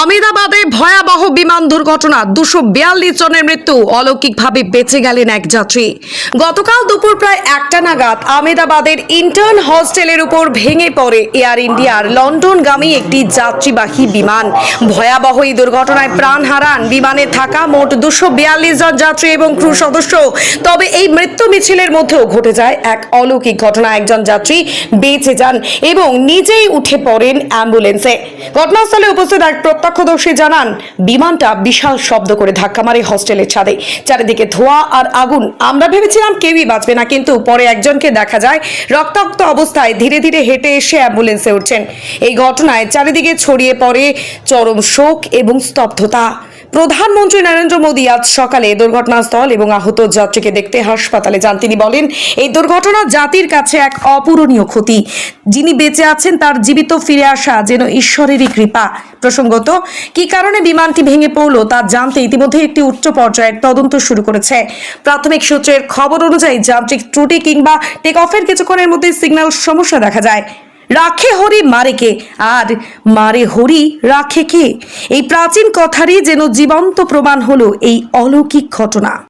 আমেদাবাদে ভয়াবহ বিমান দুর্ঘটনা। দুশো বিয়াল্লিশ জনের মৃত্যু। অলৌকিকভাবে বেঁচে গেলেন এক যাত্রী। গতকাল দুপুর প্রায় একটা নাগাদ আমেদাবাদের ইন্টার্ন হস্টেলের উপর ভেঙে পড়ে এয়ার ইন্ডিয়ার লন্ডনগামী একটি যাত্রীবাহী বিমান। ভয়াবহ এই দুর্ঘটনায় প্রাণ হারান বিমানে থাকা মোট দুশো বিয়াল্লিশ জন যাত্রী এবং ক্রু সদস্য। তবে এই মৃত্যু মিছিলের মধ্যেও ঘটে যায় এক অলৌকিক ঘটনা। একজন যাত্রী বেঁচে যান এবং নিজেই উঠে পড়েন অ্যাম্বুলেন্সে। ঘটনাস্থলে উপস্থিত এক প্রত্যক্ষদর্শী জানান, বিমানটা বিশাল শব্দ করে ধাক্কা মারে হস্টেলের ছাদে। চারিদিকে ধোঁয়া আর আগুন। আমরা ভেবেছিলাম কেউই বাঁচবে না, কিন্তু পরে একজনকে দেখা যায়, রক্তাক্ত অবস্থায় ধীরে ধীরে হেঁটে এসে অ্যাম্বুলেন্সে উঠছেন। এই ঘটনায় চারিদিকে ছড়িয়ে পড়ে চরম শোক এবং স্তব্ধতা। প্রধানমন্ত্রী নরেন্দ্র মোদী আজ সকালে দুর্ঘটনাস্থল এবং আহত যাত্রীকে দেখতে হাসপাতালে যান। তিনি বলেন, এই দুর্ঘটনা জাতির কাছে এক অপূরণীয় ক্ষতি। যিনি বেঁচে আছেন তার জীবিত ফিরে আসা যেন ঈশ্বরেরই কৃপা। প্রসঙ্গত, কি কারণে বিমানটি ভেঙে পড়ল তা জানতে ইতিমধ্যে একটি উচ্চ পর্যায়ের তদন্ত শুরু করেছে। প্রাথমিক সূত্রের খবর অনুযায়ী যান্ত্রিক ত্রুটি কিংবা টেক অফের কিছুক্ষণের মধ্যে সিগন্যাল সমস্যা দেখা যায়। রাখে হরি মারে কে? আর মারে হরি রাখে কে? এই প্রাচীন কথারই যেন জীবন্ত প্রমাণ হলো এই অলৌকিক ঘটনা।